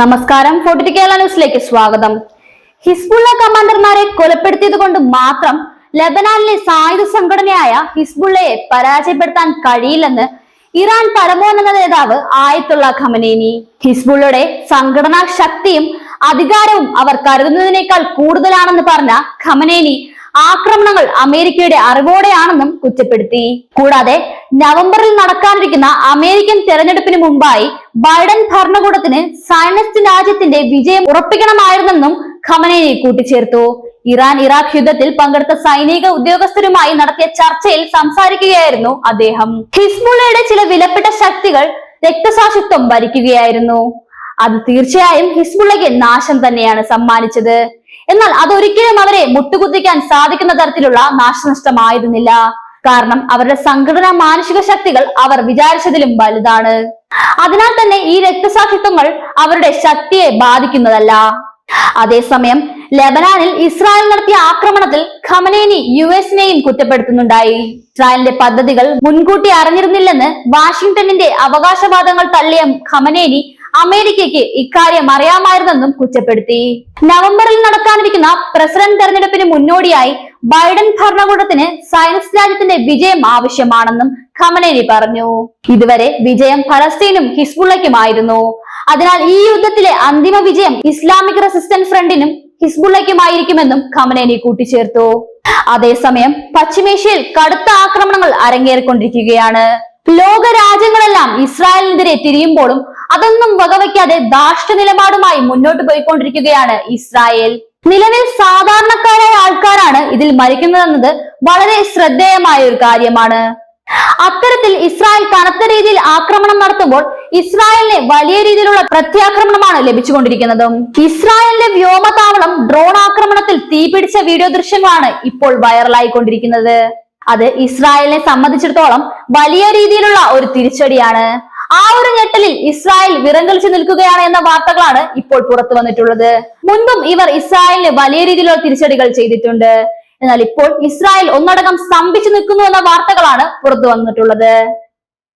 നമസ്കാരം. ഫോർട്ടി കേരള ന്യൂസിലേക്ക് സ്വാഗതം. ഹിസ്ബുള്ള കമാൻഡർമാരെ കൊലപ്പെടുത്തിയത് കൊണ്ട് മാത്രം ലബനാനിലെ സായുധ സംഘടനയായ ഹിസ്ബുള്ളയെ പരാജയപ്പെടുത്താൻ കഴിയില്ലെന്ന് ഇറാൻ പരമോന്നത നേതാവ് ആയത്തുള്ള ഖമനേനി. ഹിസ്ബുള്ളയുടെ സംഘടനാ ശക്തിയും അധികാരവും അവർ കരുതുന്നതിനേക്കാൾ കൂടുതലാണെന്ന് പറഞ്ഞ ഖമനേനി ആക്രമണങ്ങൾ അമേരിക്കയുടെ അറിവോടെയാണെന്നും കുറ്റപ്പെടുത്തി. കൂടാതെ നവംബറിൽ നടക്കാനിരിക്കുന്ന അമേരിക്കൻ തെരഞ്ഞെടുപ്പിന് മുമ്പായി ബൈഡൻ ഭരണകൂടത്തിന് സയനിസ്റ്റ് രാജ്യത്തിന്റെ വിജയം ഉറപ്പിക്കണമായിരുന്നെന്നും ഖമനേനി കൂട്ടിച്ചേർത്തു. ഇറാൻ ഇറാഖ് യുദ്ധത്തിൽ പങ്കെടുത്ത സൈനിക ഉദ്യോഗസ്ഥരുമായി നടത്തിയ ചർച്ചയിൽ സംസാരിക്കുകയായിരുന്നു അദ്ദേഹം. ഹിസ്ബുള്ളയുടെ ചില വിലപ്പെട്ട ശക്തികൾ രക്തസാക്ഷിത്വം ഭരിക്കുകയായിരുന്നു. അത് തീർച്ചയായും ഹിസ്ബുള്ളയ്ക്ക് നാശം തന്നെയാണ് സമ്മാനിച്ചത്. എന്നാൽ അതൊരിക്കലും അവരെ മുട്ടുകുത്തിക്കാൻ സാധിക്കുന്ന തരത്തിലുള്ള നാശനഷ്ടമായിരുന്നില്ല. കാരണം അവരുടെ സംഘടനാ മാനുഷിക ശക്തികൾ അവർ വിചാരിച്ചതിലും വലുതാണ്. അതിനാൽ തന്നെ ഈ രക്തസാക്ഷിത്വങ്ങൾ അവരുടെ ശക്തിയെ ബാധിക്കുന്നതല്ല. അതേസമയം ലെബനാനിൽ ഇസ്രായേൽ നടത്തിയ ആക്രമണത്തിൽ ഖമനേനി യു എസിനെയും കുറ്റപ്പെടുത്തുന്നുണ്ടായി. ഇസ്രായേലിന്റെ പദ്ധതികൾ മുൻകൂട്ടി അറിഞ്ഞിരുന്നില്ലെന്ന് വാഷിംഗ്ടണിന്റെ അവകാശവാദങ്ങൾ തള്ളിയ ഖമനേനി അമേരിക്കയ്ക്ക് ഇക്കാര്യം അറിയാമായിരുന്നെന്നും കുറ്റപ്പെടുത്തി. നവംബറിൽ നടക്കാനിരിക്കുന്ന പ്രസിഡന്റ് തെരഞ്ഞെടുപ്പിന് മുന്നോടിയായി ബൈഡൻ ഭരണകൂടത്തിന് സയൻസ് രാജ്യത്തിന്റെ വിജയം ആവശ്യമാണെന്നും ഖമനേനി പറഞ്ഞു. ഇതുവരെ വിജയം ഫലസ്തീനും ഹിസ്ബുള്ളയ്ക്കുമായിരുന്നു. അതിനാൽ ഈ യുദ്ധത്തിലെ അന്തിമ വിജയം ഇസ്ലാമിക് റെസിസ്റ്റന്റ് ഫ്രണ്ടിനും ഹിസ്ബുള്ളയ്ക്കുമായിരിക്കുമെന്നും ഖമനേനി കൂട്ടിച്ചേർത്തു. അതേസമയം പശ്ചിമേഷ്യയിൽ കടുത്ത ആക്രമണങ്ങൾ അരങ്ങേറിക്കൊണ്ടിരിക്കുകയാണ്. ലോക രാജ്യങ്ങളെല്ലാം ഇസ്രായേലിനെതിരെ തിരിയുമ്പോഴും അതൊന്നും വകവയ്ക്കാതെ ദാഷ്ട നിലപാടുമായി മുന്നോട്ട് പോയിക്കൊണ്ടിരിക്കുകയാണ് ഇസ്രായേൽ. നിലവിൽ സാധാരണക്കാരായ ആൾക്കാരാണ് ഇതിൽ മരിക്കുന്നതെന്നത് വളരെ ശ്രദ്ധേയമായ ഒരു കാര്യമാണ്. അത്തരത്തിൽ ഇസ്രായേൽ കനത്ത രീതിയിൽ ആക്രമണം നടത്തുമ്പോൾ ഇസ്രായേലിന് വലിയ രീതിയിലുള്ള പ്രത്യാക്രമണമാണ് ലഭിച്ചുകൊണ്ടിരിക്കുന്നതും. ഇസ്രായേലിന്റെ വ്യോമതാവളം ഡ്രോൺ ആക്രമണത്തിൽ തീപിടിച്ച വീഡിയോ ദൃശ്യങ്ങളാണ് ഇപ്പോൾ വൈറലായിക്കൊണ്ടിരിക്കുന്നത് അത് ഇസ്രായേലിനെ സംബന്ധിച്ചിടത്തോളം വലിയ രീതിയിലുള്ള ഒരു തിരിച്ചടിയാണ്. ആ ഒരു ഞെട്ടലിൽ ഇസ്രായേൽ വിറങ്കലിച്ചു നിൽക്കുകയാണ് എന്ന വാർത്തകളാണ് ഇപ്പോൾ പുറത്തു വന്നിട്ടുള്ളത്. മുൻപും ഇവർ ഇസ്രായേലിന് വലിയ രീതിയിലുള്ള തിരിച്ചടികൾ ചെയ്തിട്ടുണ്ട്. എന്നാൽ ഇപ്പോൾ ഇസ്രായേൽ ഒന്നടങ്കം സ്തംഭിച്ചു നിൽക്കുന്നു എന്ന വാർത്തകളാണ് പുറത്തു വന്നിട്ടുള്ളത്.